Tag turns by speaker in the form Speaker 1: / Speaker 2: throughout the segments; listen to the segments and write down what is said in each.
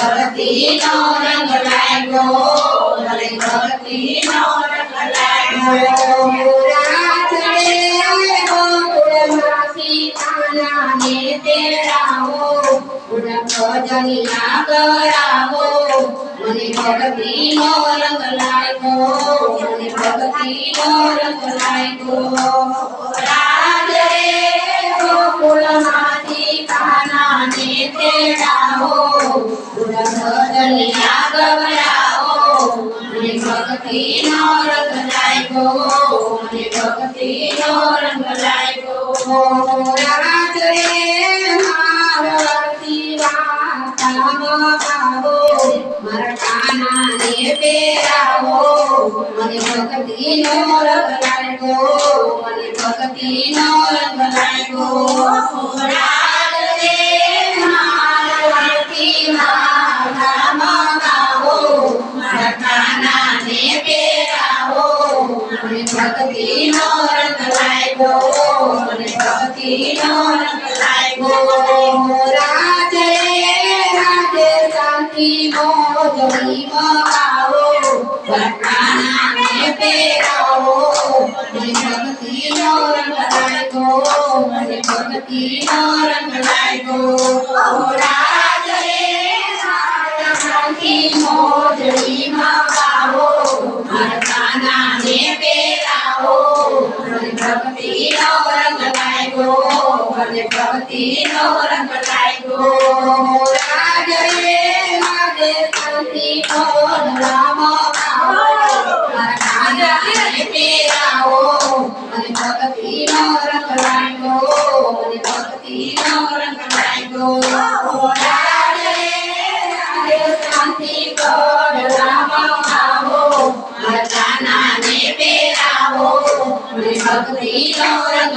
Speaker 1: ભક્તિનો રંગ લાગ્યો મને ભક્તિનો રંગ લાગ્યો ભજનિયા કરાવો રંગ લાગ્યો મને ભક્તિનો રંગ કાનાને તેડાવો ભજનિયા ગવડાવો મને ભક્તિનો રંગ લાગ્યો મને રંગ લાગ્યો રાત્રે મારતી વાતામાં ગાવો મારા કાનાને પહેરાવો મને ભક્તિનો રંગ લાગ્યો મને ભક્તિનો રંગ લાગ્યો ભક્તિનો રંગ લાગ્યો, મને ભક્તિનો રંગ લાગ્યો રાધે રાધે શાંતિ મોજડી મગાવો મારા કાનાને પહેરાવો મને ભક્તિનો રંગ લાગ્યો. મને લાગ્યો નો રંગ લાગ્યો. રાજે માગે શાંતિ મારા કાનાને પહેરાવો મને મને ભક્તિનો રંગ લાગ્યો. રાજે રાજે શાંતિ મોજડા મગાવો મારા કાનાને પહેરાવો મને ભક્તિનો રંગ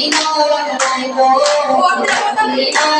Speaker 1: You know what I know.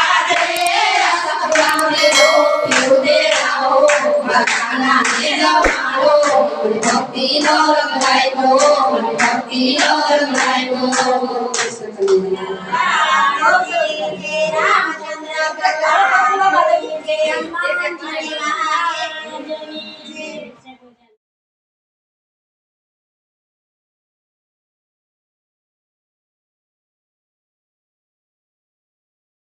Speaker 1: Happy love, I know. Happy love.